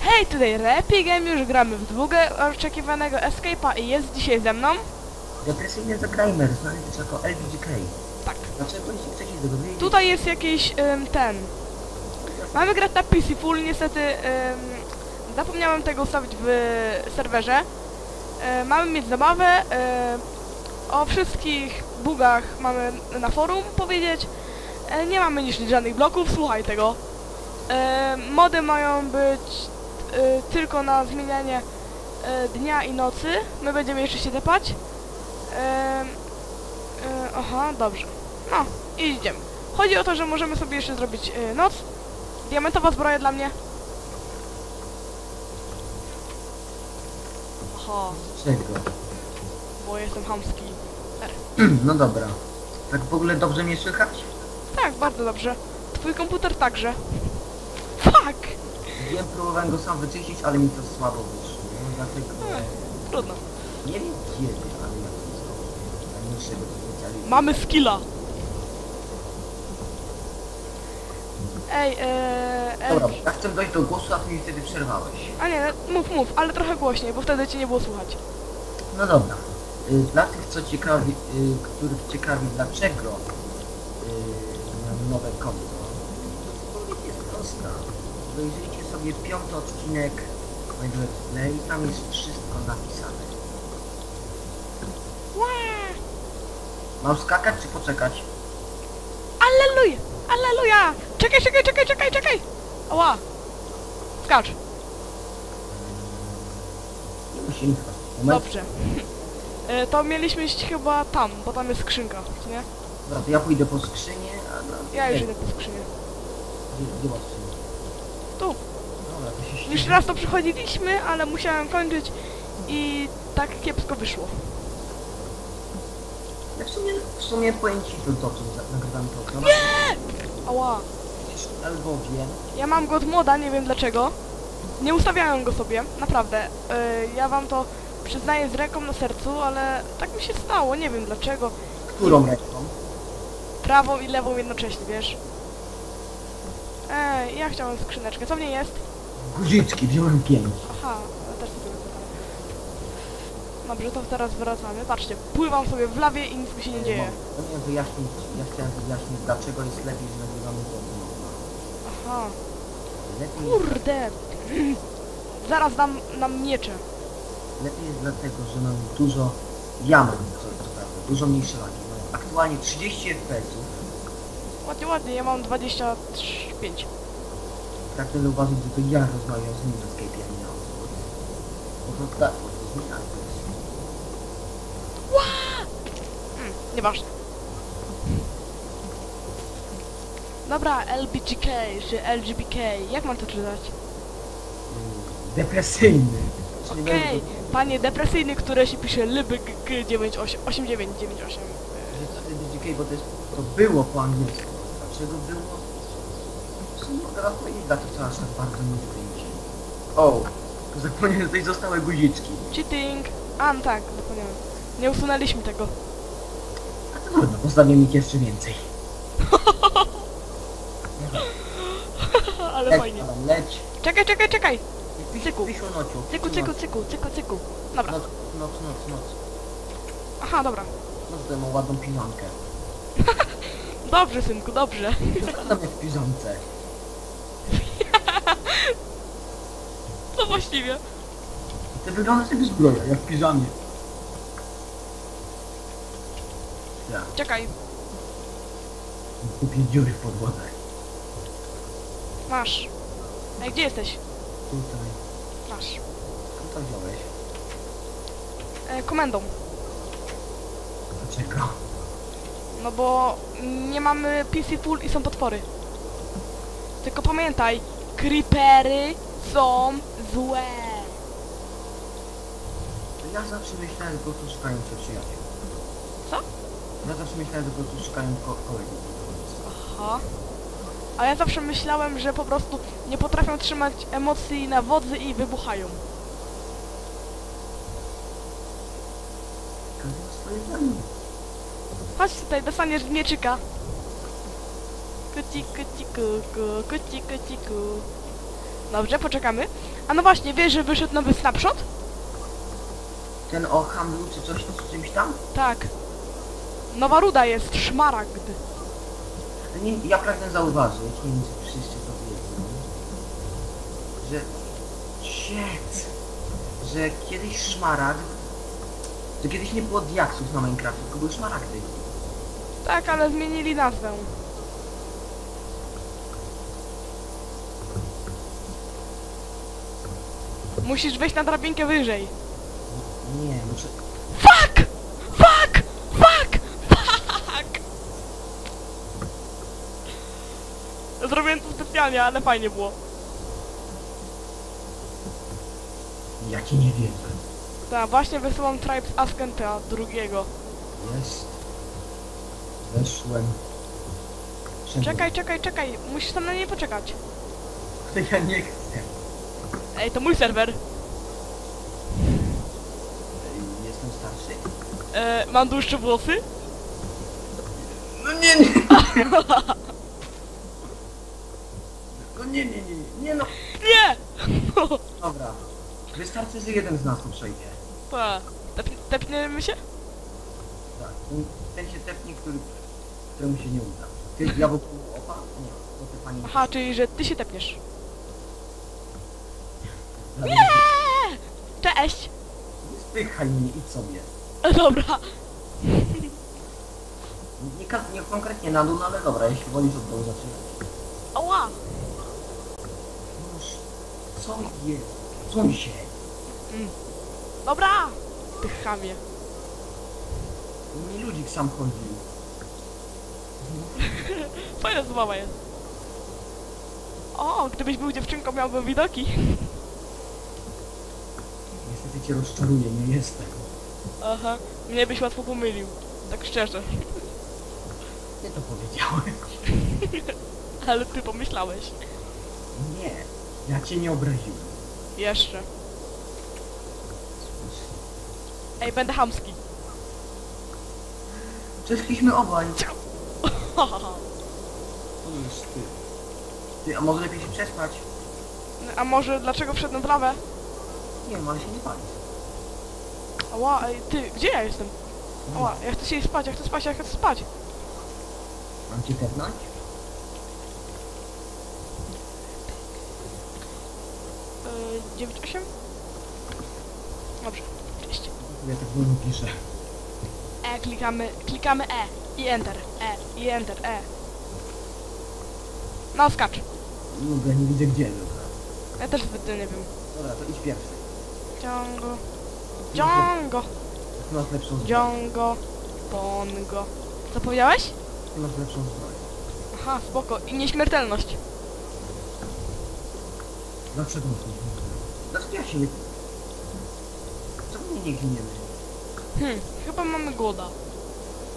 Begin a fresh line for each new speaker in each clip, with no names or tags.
Hej, tutaj Repi Game, już gramy w długo oczekiwanego Escape'a i jest dzisiaj ze mną.
Depresyjny Zagrajmer, znany też jako LBGK.
Tak.
Dlaczego jeśli chcecie się tego dowiedzieć?
Tutaj jest jakiś ym, ten. Mamy grać na PC Full, niestety ym, zapomniałem tego ustawić w serwerze. Y, mamy mieć zabawę. y, o wszystkich bugach mamy na forum powiedzieć. Y, nie mamy niż żadnych bloków, słuchaj tego. Y, mody mają być y, tylko na zmienianie y, dnia i nocy. My będziemy jeszcze się tepać. Y, y, aha, dobrze. No, idziemy. Chodzi o to, że możemy sobie jeszcze zrobić y, noc. Diamentowa zbroja dla mnie. Aha,
Czego?
bo jestem
no dobra. Tak w ogóle dobrze mnie słychać?
Tak, bardzo dobrze. Twój komputer także. Fuck!
Wiem, próbowałem go sam wyczyścić, ale mi to słabo wyszło. No, dlatego...
Hmm. Trudno.
Nie wiem kiedy, ale ja to zrobię. Najmniejszego specjalisty.
Mamy skilla. Ej, eee,
Dobra,
ej.
ja chcę dojść do głosu, a ty mi wtedy przerwałeś.
A nie, mów, mów, ale trochę głośniej, bo wtedy cię nie było słychać.
No dobra. Y, Dla tych, co ciekawi, y, których ciekawi dlaczego y, mam nowe konto, to odpowiedź jest prosta. Wejrzyjcie sobie piąty odcinek mojego let's play, tam jest wszystko napisane. Mam skakać czy poczekać?
Alleluja! Alleluja! Czekaj, czekaj, czekaj, czekaj, czekaj! Ała! Skacz.
Nie musimy. Moment.
Dobrze. E, to mieliśmy iść chyba tam, bo tam jest skrzynka, czy nie?
Dobra, to ja pójdę po skrzynię, a no...
Ja już idę po skrzynię.
Gdzie, gdzie ma skrzynię?
Tu.
Dobra, to się
Już raz to przychodziliśmy, ale musiałem kończyć i tak kiepsko wyszło.
Ja w sumie, w sumie powiem ci to dobrze, za- nagrywam to. No,
Ała.
Albowiem...
Ja mam go od moda, nie wiem dlaczego. Nie ustawiałem go sobie, naprawdę. E, ja wam to przyznaję z ręką na sercu, ale tak mi się stało, nie wiem dlaczego.
Którą ręką?
Prawą i lewą jednocześnie, wiesz? Ej, ja chciałem skrzyneczkę. Co w niej jest?
Guziczki, wziąłem pięć.
Aha, ale też sobie wybrałem. Dobrze, to teraz wracamy. Patrzcie, pływam sobie w lawie i nic mi się nie dzieje.
No nie wyjaśnić, ja chciałem wyjaśnić, dlaczego jest lepiej, że nagrywamy to od nowa.
Aha,
Lepiej,
kurde. Zaraz dam nam miecze.
Lepiej jest dlatego, że mam dużo, ja mam, co, co prawda, dużo mniejsze lagi. Mam aktualnie 30 FPS-ów.
Ładnie, ładnie, ja mam 25.
Pragnę zauważyć, że to ja rozmawiam z nim na Skype'ie, a nie odwrót. Bo to tak, bo to zmienia FPS.
Hmm, nieważne. Dobra, LBGK, czy LGBK, jak mam to czytać?
Mm, Depresyjny.
Okej,
będzie
panie depresyjny, które się pisze LBG8998.
Że to LBGK, bo to jest, to było po angielsku. Dlaczego było? W sumie wam powiedzieć, dlaczego to aż tak bardzo nie kręci. O, zapomniałem, że tutaj zostały guziczki.
Cheating! A, no tak, zapomniałem. Nie usunęliśmy tego.
A to trudno, postawię ich jeszcze więcej.
Ale
Leć,
fajnie.
Leć.
Czekaj, czekaj, czekaj!
Pisz,
Cyku.
pisz o nociu.
Cyku, cyku, cyku, cyku, cyku. Dobra.
Noc, noc, noc, noc.
Aha, dobra.
Ja mam ładną piżamkę.
Dobrze, synku, dobrze.
Wyglądam jak w piżamce.
Co właściwie?
Ty wyglądasz jak zbroja, jak w piżamie. Ja,
Czekaj,
kupię dziury w podłodze.
masz. Ej, gdzie jesteś?
Tutaj.
Masz.
Skąd to wziąłeś?
E, komendą.
Dlaczego?
No bo nie mamy PC full i są potwory. Tylko pamiętaj, creepery są złe.
Ja zawsze myślałem, że po prostu szukają się przyjaciół.
Co?
Ja zawsze myślałem, że po prostu szukają ko kolegów.
Aha. A ja zawsze myślałem, że po prostu nie potrafią trzymać emocji na wodzy i wybuchają. Chodź tutaj, dostaniesz z mieczyka. Kuci, kuci, kuku, kuci, kuci, ku. Dobrze, poczekamy. A no właśnie, wiesz, że wyszedł nowy snapshot?
Ten o handlu czy coś, czy czymś tam?
Tak. Nowa ruda jest, szmaragd.
Nie, ja pragnę zauważyć, nie wiem czy wszyscy to wiedzą, że shit, że kiedyś szmaragd, że kiedyś nie było diaksów na Minecrafcie, tylko były szmaragdy.
Tak, ale zmienili nazwę. Musisz wejść na drabinkę wyżej.
Nie, muszę...
Fuck! Fuck! Fuck! Fuck! Specjalnie, ale fajnie było.
Ja ci nie wierzę.
Tak, właśnie wysyłam Tribes Askenta drugiego.
Jest. Weszłem. Wszędzie.
Czekaj, czekaj, czekaj. Musisz tam na nie poczekać.
Ja nie chcę.
Ej, to mój serwer.
Ej, Jestem starszy.
E, mam dłuższe włosy?
No nie, nie. Nie, nie, nie, nie, nie no.
Nie!
Dobra. Wystarczy, że jeden z nas tu przejdzie.
Pa. Tep tepniemy się?
Tak. Ten, ten się tepnie, który, któremu się nie uda. Ty jabłko opa? Nie, to ty pani...
Aha, czyli że ty się tepniesz.
Nie!
Cześć!
Nie spychaj mnie, idź sobie.
E, Dobra.
Nie, ka- nie konkretnie na dół, no ale dobra, jeśli wolisz od dołu zaczynać.
Ała!
Co jest? Co się?
Mm. Dobra! Ty chamie.
Nie ludzik sam chodził.
Fajna zabawa jest. O, gdybyś był dziewczynką, miałbym widoki.
Niestety cię rozczaruję, nie jestem.
Aha, mnie byś łatwo pomylił. Tak szczerze.
Ty to powiedziałeś.
Ale ty pomyślałeś.
Nie, ja cię nie obraziłem.
Jeszcze. Ej, będę hamski.
Przeszliśmy obaj. To już ty. Ty, a może lepiej się przespać?
A może dlaczego wszedłem w lawę?
Nie ale się nie pali.
Ała, ej, ty, gdzie ja jestem? Ała, ja chcę się spać, ja chcę spać, ja chcę spać.
Mam cię tepnąć?
Yy, 9, 8? Dobrze, cześć.
Ja tak wolno piszę.
E, klikamy, klikamy E i Enter, E i Enter, E. No, skacz.
Bo ja nie widzę gdzie, dobra.
Ja też zbyt nie wiem.
Dobra, to idź pierwszy.
Django. Django.
Ty masz lepszą zbroję.
Django. Bongo. Co powiedziałeś?
Ty masz lepszą zbroję.
Aha, spoko. I nieśmiertelność.
Masz lepszą Dlaczego ja się nie... Czemu my nie giniemy?
Hmm, chyba mamy głoda.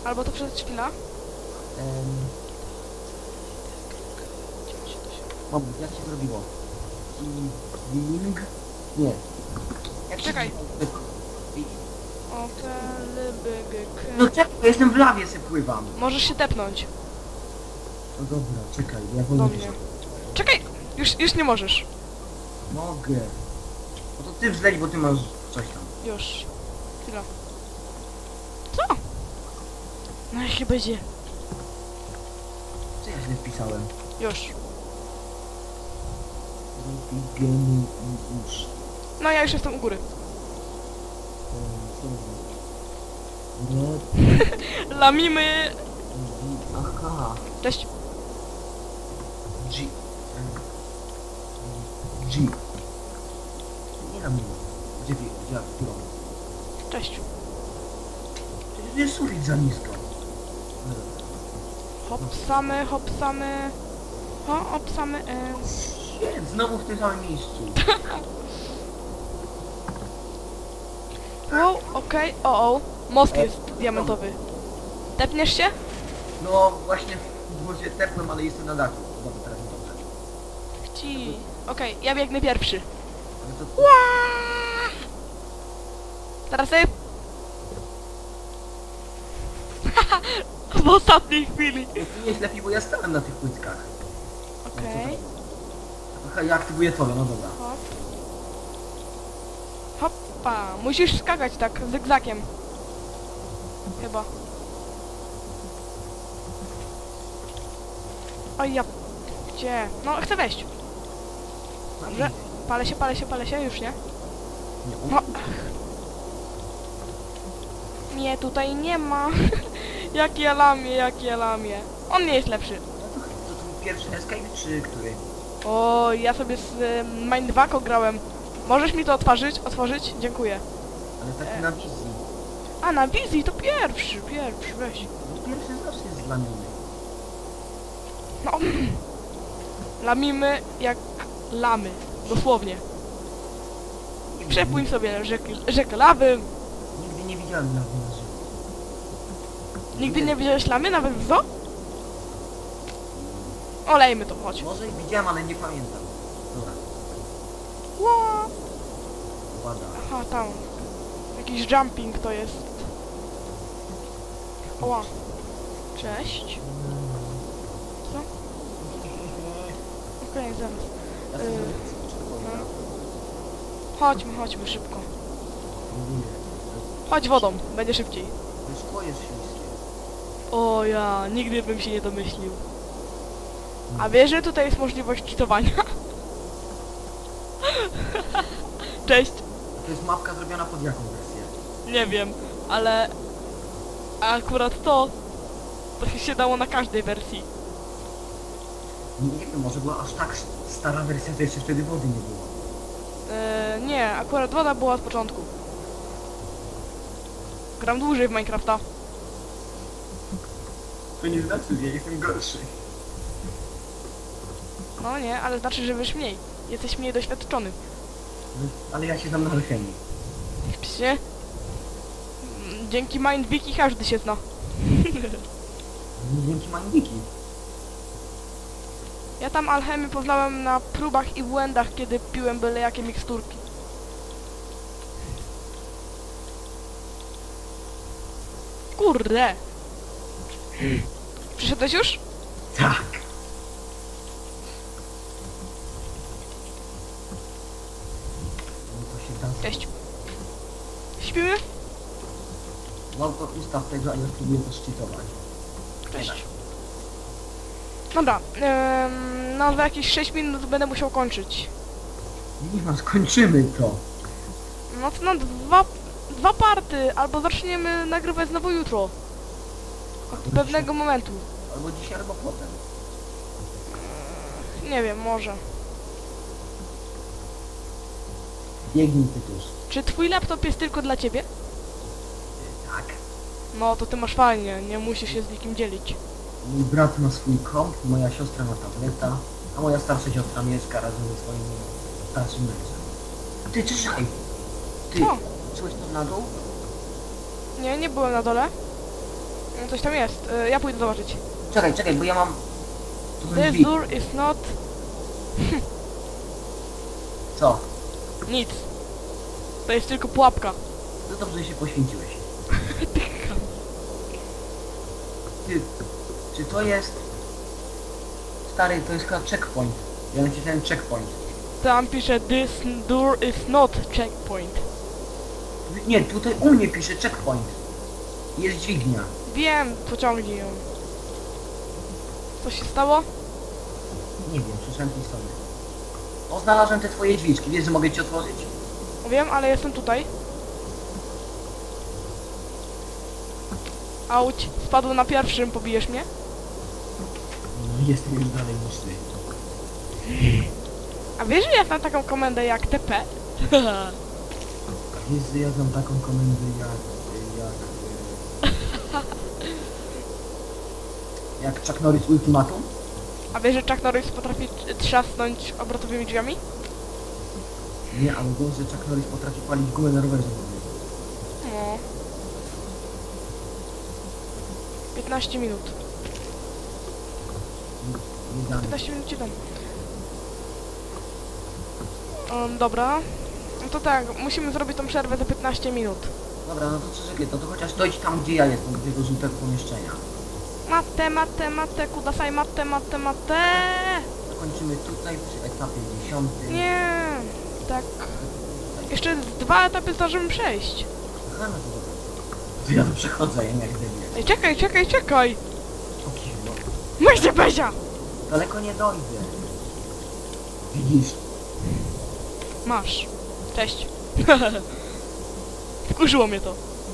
Albo to przez chwila.
Ehm... Mam, jak się to robiło? Evening? Nie. Jak się
Czekaj.
I-
O, te lyby,
No czekaj, bo jestem w lawie, se pływam.
Możesz się tepnąć
No dobra, czekaj, ja
do
wolno
mnie. Czekaj! Już, już nie możesz.
Mogę. No to ty wzleć, bo ty masz coś tam.
Już. Chwila. Co? No jeśli będzie.
Co ja źle wpisałem?
Już. No ja już jestem u góry.
Nie,
Lamimy.
aha.
Cześć.
G. G. Nie na mnie. Gdzie wie, gdzie, którą?
Cześć.
Przecież jest sufit za nisko.
Hopsamy, hopsamy. Ho, hopsamy. E.
Shit, znowu w tym samym miejscu.
Wow, okej. O, o. Most jest diamentowy. Tepniesz się?
No właśnie, bo się tepłem, ale jestem na dachu. Dobra, teraz mi dobrze.
Ci. Okej, ja biegnę pierwszy. Teraz ty. W ostatniej chwili.
Jest nie lepiej, bo ja stałem na tych płytkach.
Okej.
Aha, ja aktywuję twoje, no dobra.
Hop. Hoppa. Musisz skakać tak, zygzakiem. Chyba. Oj ja... Gdzie? No, chcę wejść. Dobrze. Palę się, palę się, palę się, już nie?
Nie,
No. Mnie tutaj nie ma. jak ja lamię, jak ja lamię. On nie jest lepszy.
No to, to pierwszy escape, czy który?
O, ja sobie z y, Mindwako grałem. Możesz mi to otworzyć? Otworzyć? Dziękuję.
Ale taki
E.
na wizji.
A, na wizji to pierwszy, pierwszy, weź.
No pierwszy zawsze jest.
No. Lamimy jak lamy. Dosłownie. Przepłyń sobie rzekę, rzekę lawy.
Nigdy nie widziałem lawy na żywo.
Nigdy nie widziałeś lamy, nawet w zoo? Olejmy to, chodź.
Może i widziałem, ale nie pamiętam. Dobra,
Ła.
uwaga.
Aha, tam. Jakiś jumping to jest. Oła. Cześć. Co? Okej, zaraz.
Ja sobie
Y, no. Chodźmy, chodźmy szybko. Chodź wodą, będzie szybciej.
To.
O ja, nigdy bym się nie domyślił. A wiesz, że tutaj jest możliwość czytowania? Cześć.
A to jest mapka zrobiona pod jaką wersję?
Nie wiem, ale akurat to to się dało na każdej wersji.
Nie wiem, może była aż tak stara wersja, że jeszcze wtedy wody nie było.
Eee, nie, akurat woda była od początku. Gram dłużej w Minecrafta.
To nie znaczy, że ja jestem gorszy.
No nie, ale znaczy, że wiesz mniej. Jesteś mniej doświadczony.
No, Ale ja się znam na alchemii.
Psie. Dzięki Mindwiki każdy się zna.
Dzięki Mindwiki.
Ja tam alchemię poznałem na próbach i błędach, kiedy piłem byle jakie miksturki. Kurde! Przyszedłeś już?
Tak.
Cześć. Śpimy?
To ustaw tego, a ja spróbuję to szczytować.
Cześć. Dobra, em, no za jakieś 6 minut będę musiał kończyć.
Nie ma, skończymy to.
No to na dwa, dwa party, albo zaczniemy nagrywać znowu jutro. Od pewnego momentu.
Albo dzisiaj, albo potem.
Nie wiem, może.
Biegnij Tytusz.
Czy twój laptop jest tylko dla ciebie?
Tak.
No to ty masz fajnie, nie musisz się z nikim dzielić.
Mój brat ma swój komp, moja siostra ma tableta, a moja starsza siostra mieszka razem ze swoim starszym mężem. Ty, czyszaj! Ty,
Co?
szłeś tam na dół?
Nie, nie byłem na dole. No, Coś tam jest, y, ja pójdę zobaczyć.
Czekaj, czekaj, bo ja mam... Tu są
This
drzwi.
door is not...
Co?
nic. To jest tylko pułapka.
No dobrze się poświęciłeś. Ty, czy to jest... Stary, to jest chyba checkpoint. Ja nacisnąłem checkpoint.
Tam pisze this door is not checkpoint.
Nie, tutaj u mnie pisze checkpoint. Jest dźwignia.
Wiem, pociągnij ją. Co się stało?
Nie wiem, słyszałem historię. O, znalazłem te twoje drzwiczki. Wiesz, że mogę ci otworzyć?
Wiem, ale jestem tutaj. Auć, spadł na pierwszym, pobijesz mnie?
Jestem już dalej ty.
A wiesz, że ja znam taką komendę jak TP?
Wiesz, że ja znam taką komendę jak... jak... e, jak Chuck Norris Ultimatum?
A wiesz, że Chuck Norris potrafi tr- trzasnąć obrotowymi drzwiami?
Nie, ale wiesz, że Chuck Norris potrafi palić gumę na rowerze.
No. 15 minut.
Nie damy.
15 minut ci dam. Um, dobra. No to tak, musimy zrobić tą przerwę za 15 minut.
Dobra, no to co czekaj, to, to chociaż dojdź tam, gdzie ja jestem, do tego żółtego pomieszczenia.
Matę, matę, matę, kudasaj, matę, matę, matę.
Kończymy tutaj przy etapie dziesiątym.
Nie, tak. Jeszcze dwa etapy zdążymy przejść.
Aha, no to dobra. To ja to przechodzę, jem jak.
Ej, czekaj, czekaj, czekaj.
Kiwo.
Myślę, Bezia!
Daleko nie dojdę. Widzisz?
Masz. Cześć. Wkurzyło mnie to.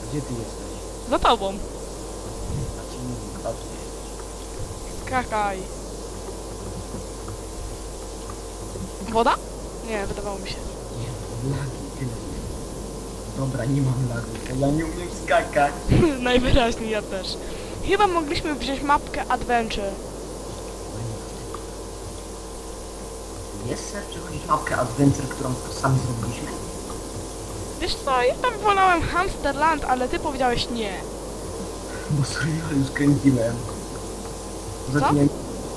Gdzie ty jesteś?
Za tobą.
A ci nie tu jesteś.
Skakaj. Woda? Nie, wydawało mi się.
Nie, lagi, tyle jest. Dobra, nie mam lagu, bo ja nie umiem skakać.
Najwyraźniej ja też. Chyba mogliśmy wziąć mapkę Adventure.
Jest sens przechodzić mapkę Adventure, którą sami zrobiliśmy?
Wiesz co, ja tam wolałem Hamsterland, ale ty powiedziałeś nie.
Bo survival już kręciłem. Poza
Co?
tym, ja-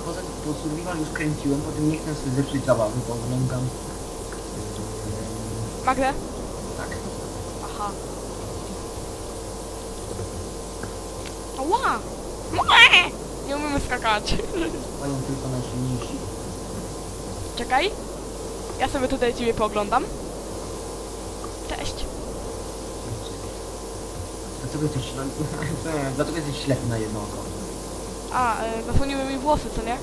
poza tym, bo survival już kręciłem, potem nie chcę sobie zepsuć zabawy, bo oglądam...
Magdę?
tak.
Aha. Ała! Mue! Nie umiemy skakać.
Mają tylko najsilniejsi.
Czekaj. Ja sobie tutaj ciebie pooglądam. Cześć.
Dlaczego jesteś ślepy? Dlaczego jesteś ślepy na jedno oko?
A, y, zasłoniły mi włosy, co nie?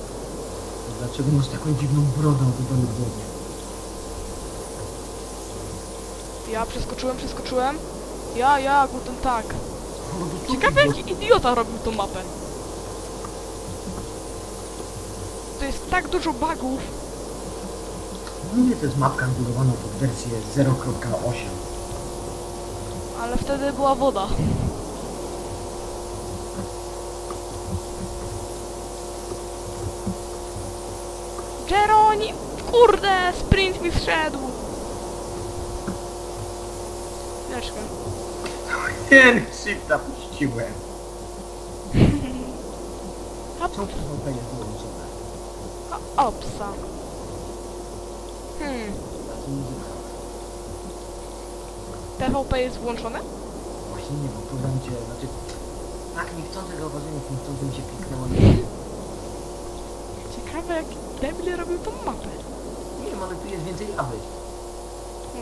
Dlaczego masz taką dziwną brodę do głowy?
Ja przeskoczyłem, przeskoczyłem. Ja, ja, guten tak. Ciekawe jaki idiota robił tą mapę. To jest tak dużo bugów.
Mówię, to jest mapka zbudowana pod wersję 0.8.
Ale wtedy była woda. Jeroni! Kurde! Sprint mi zszedł! Chwileczkę.
Ten shifta puściłem.
Hop,
Czemu PvP jest wyłączone?
o, opsa. Hmm.
Muzyka?
PvP jest włączone?
Właśnie nie, bo program cię, znaczy... Tak, niechcący zauważyłem, jak niechcący mi się kliknęło.
Ciekawe jak debil robił tą mapę.
Nie wiem, ale tu jest więcej lawy.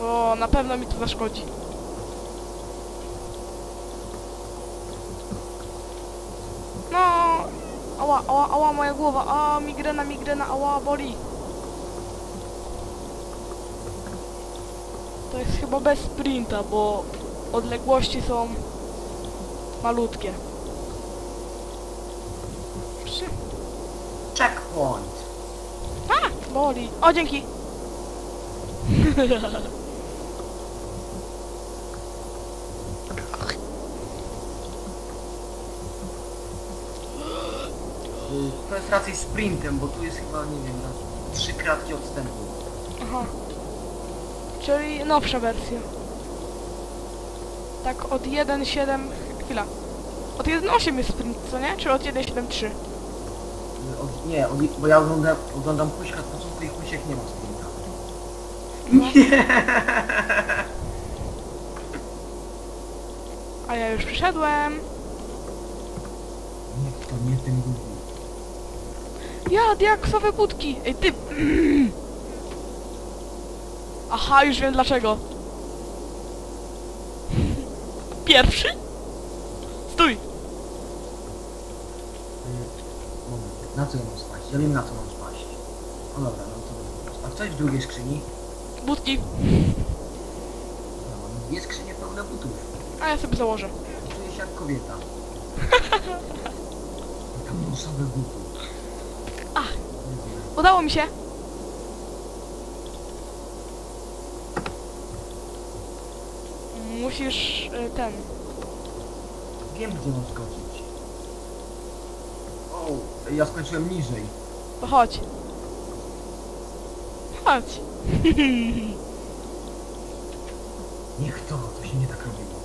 O, na pewno mi to zaszkodzi. No, ała, ała, ała, moja głowa, a migrena, migrena, ała, boli. To jest chyba bez sprinta, bo odległości są malutkie. Przy...
Checkpoint!
A, boli. O, dzięki.
To jest raczej sprintem, bo tu jest chyba, nie wiem, trzy kratki odstępu.
Aha. Czyli nowsza wersja. Tak od 1.7... Chwila. Od 1.8 jest sprint, co nie? Czy od 1.7.3?
Y, Od, nie, od, bo ja oglądam, oglądam kuśka od początku i kusiek nie ma sprinta.
A ja już przyszedłem.
Nie, to nie ten Google.
Ja, diaksowe budki! Ej, ty... Aha, już wiem dlaczego. Pierwszy? Stój!
Y, Moment, na co ja mam spaść? Ja wiem na co mam spaść. No dobra, no to... A co jest w drugiej skrzyni?
Budki.
No, mam dwie skrzynie pełne butów.
A ja sobie założę.
Czuję się jak kobieta. Tam nosowe buty.
Ach. Udało mi się. Musisz y, ten.
Wiem gdzie mam skoczyć. O, ja skończyłem niżej.
To chodź. Chodź.
Niech to, to się nie tak robiło.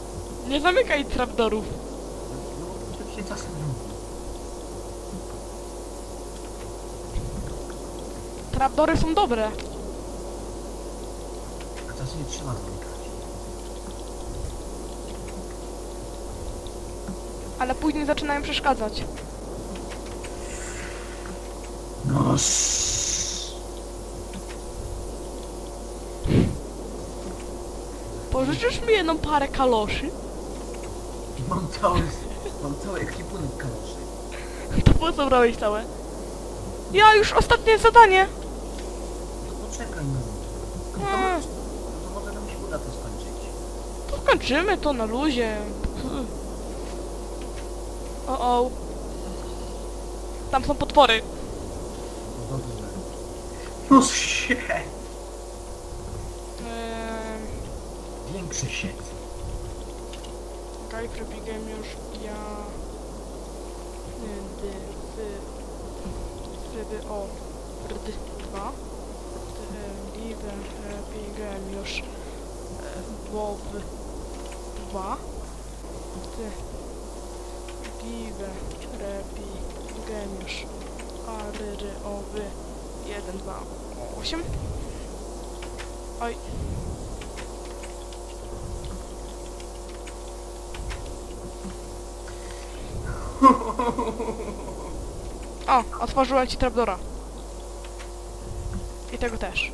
Nie zamykaj trapdorów.
No, to się czasem robi.
Trapdory są dobre.
A czasem nie trzeba zamykać.
Ale później zaczynają przeszkadzać.
No.
Pożyczysz mi jedną parę kaloszy?
Mam cały, mam cały ekwipunek kaloszy.
To po co brałeś całe? Ja już ostatnie zadanie.
To poczekaj no. No to, może, no to może nam się uda to skończyć.
To skończymy to na luzie. O o. Tam są potwory.
No dobrze. No się!
Eee,
Większy sieć.
Czekaj, przebiegłem już ja... Dy, dy, o, rd, dwa. Liwe, przebiegłem już e, Bob, dwa. Ty, liwe, przebiegłem już Aryry, owy, jeden, dwa, osiem. Oj. O, otworzyłem ci trapdora. I tego też.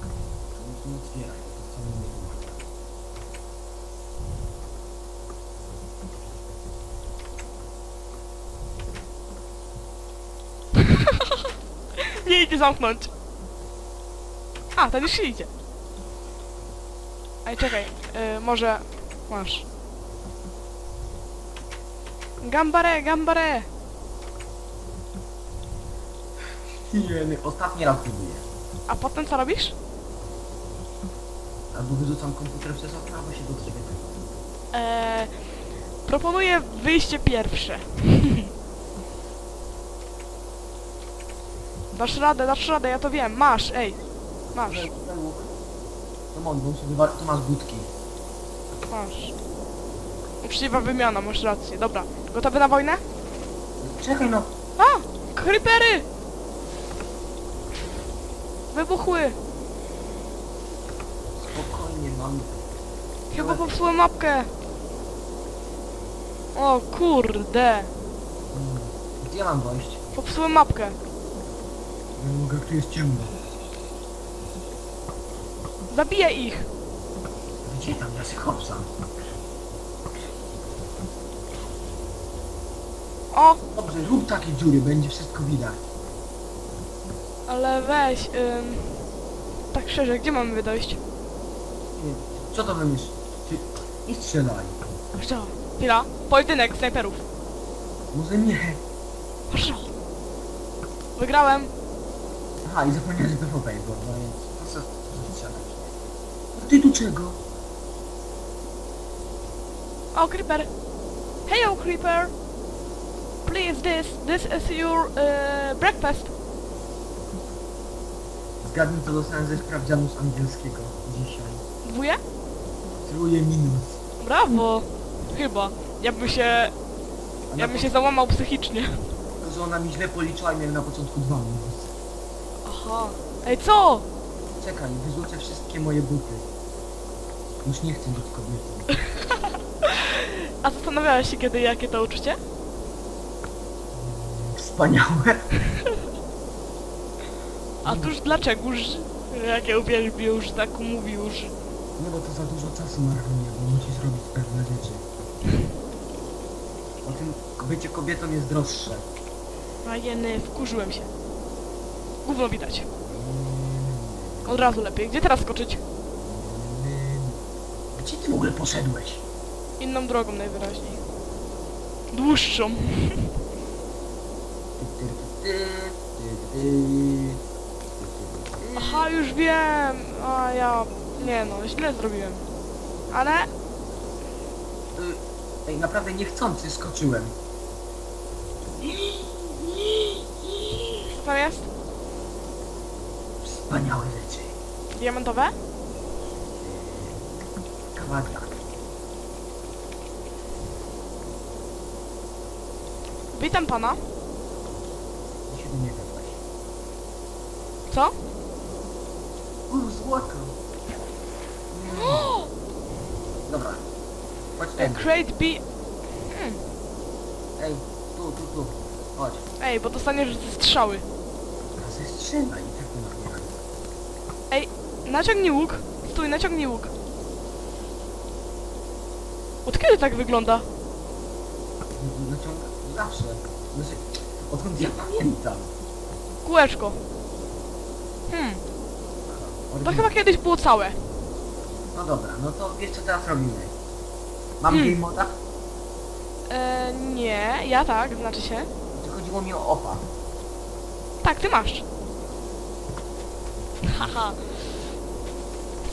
To nic nie otwieraj, bo to wcale nie wymaga.
Nie idzie zamknąć. A, ten już się idzie. Ej, czekaj. y, może... Masz. Gambare, gambare!
Jeny, ostatni raz próbuję.
A potem co robisz?
Albo wyrzucam komputer przez okno, albo się do ciebie.
Eee, proponuję wyjście pierwsze. dasz radę, dasz radę, ja to wiem. Masz, ej. Masz,
To mądrą sobie wa- to masz budki.
masz. Uczciwa wymiana, masz rację. Dobra, gotowy na wojnę?
Czekaj no!
A! Creepery! Wybuchły!
Spokojnie mam.
Chyba popsułem mapkę. O kurde!
Mm, Gdzie mam wejść?
Popsułem mapkę.
Nie mogę, tu jest ciemno.
Zabiję ich!
Gdzie tam ja się chopsam?
O!
Dobrze, rób takie dziury, będzie wszystko widać.
Ale weź, ym... Tak szczerze, gdzie mamy dojść?
Nie, Co to wymyśl? Ty... Nie strzelaj.
Co? Chwila. Pojedynek snajperów.
Może nie.
Proszę. Wygrałem.
Aha, i zapomniałem, że PvP było, no więc... Po co to? A ty tu czego?
O, Creeper. Heyo, Creeper. Please, this, this is your uh, breakfast.
Zgadnij, co dostałem ze sprawdzianu z angielskiego dzisiaj.
Dwóje?
Truje minus.
Brawo. Chyba. Ja bym się, ja bym się załamał psychicznie.
początku, że ona mi źle policzyła i miałem na początku dwa minus.
Aha. Ej, co?
Czekaj, wyrzucę wszystkie moje buty. Już nie chcę być kobietą.
A zastanawiałeś się kiedy, jakie to uczucie?
Wspaniałe.
A tuż dlaczegoż? Jak ja uwielbiam, że tak mówił, że...
Nie, bo to za dużo czasu marnuje, bo musisz robić pewne rzeczy. O tym bycie kobietą jest droższe.
A jeny, wkurzyłem się. Gówno widać. Od razu lepiej. Gdzie teraz skoczyć?
Gdzie ty w ogóle poszedłeś?
Inną drogą najwyraźniej. Dłuższą. Aha, już wiem. A ja... Nie no, źle zrobiłem. Ale...
Ej, naprawdę niechcący skoczyłem.
Co tam jest?
Wspaniałe rzeczy.
Diamentowe?
Kwadrat.
Witam pana. Co?
Uuu, złoto. Dobra. Chodź ten.
Crate B...
Ej, tu, tu, tu. Chodź.
Ej, bo dostaniesz ze strzały.
A zestrzelaj i tak nie ma nie
Ej, naciągnij łuk. Stój, naciągnij łuk. Od kiedy tak wygląda?
Naciąga zawsze. Znaczy, odkąd ja pamiętam.
Kółeczko. Hmm, to chyba kiedyś było całe.
No dobra, no to wiesz co teraz robimy? Mam
Hmm.
game moda?
E, nie, ja tak, znaczy się.
To chodziło mi o opa.
Tak, ty masz. Haha.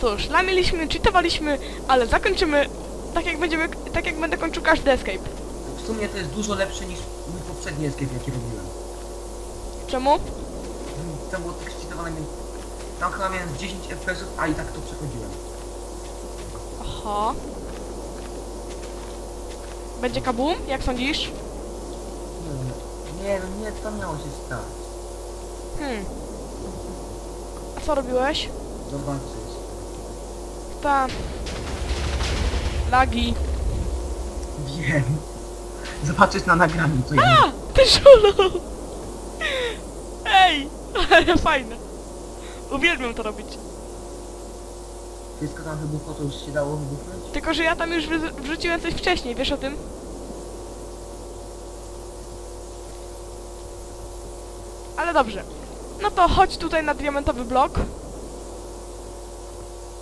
Cóż, lamiliśmy, cheatowaliśmy, ale zakończymy tak jak będziemy, tak jak będę kończył każdy escape.
W sumie to jest dużo lepsze niż mój poprzedni escape jaki robiłem.
Czemu?
Tam było tak cheatowane, tam chyba miałem z 10 fps a i tak to przechodziłem.
Aha. Będzie kabum, jak sądzisz?
Nie, nie, no nie, to miało się stać.
Hmm. A co robiłeś?
Zobaczysz.
Lagi.
Wiem. Zobaczysz na nagraniu, co
A! Ty żulu! Ej! Ale fajne. Uwielbiam to robić.
Wszystko tam wybuchło, to już się dało wybuchnąć?
Tylko, że ja tam już wrzu- wrzuciłem coś wcześniej, wiesz o tym? Ale dobrze. No to chodź tutaj na diamentowy blok.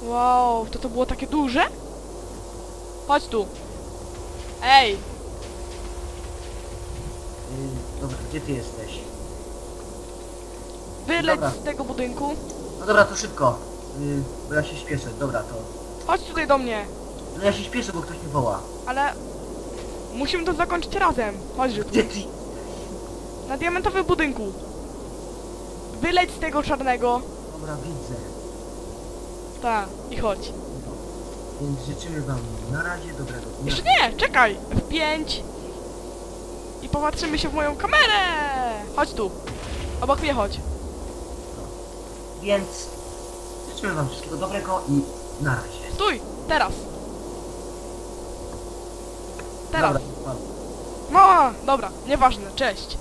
Wow, to to było takie duże? Chodź tu. Ej,
Yy, dobra, gdzie ty jesteś?
wyleć
Dobra.
z tego budynku.
No dobra, to szybko. Yy, bo ja się śpieszę, dobra to.
Chodź tutaj do mnie.
No ja się śpieszę, bo ktoś mnie woła.
Ale musimy to zakończyć razem. Chodź, tu.
Gdzie ty?
Na diamentowym budynku. Wyleć z tego czarnego.
Dobra, widzę.
Tak, i chodź.
Więc życzymy wam na razie dobrego dnia.
Jeszcze nie, czekaj. W pięć. I popatrzymy się w moją kamerę. Chodź tu. Obok mnie chodź.
Więc życzymy wam wszystkiego dobrego i na razie.
Stój, teraz. Teraz.
Dobra, dobra.
No, dobra, nieważne, cześć.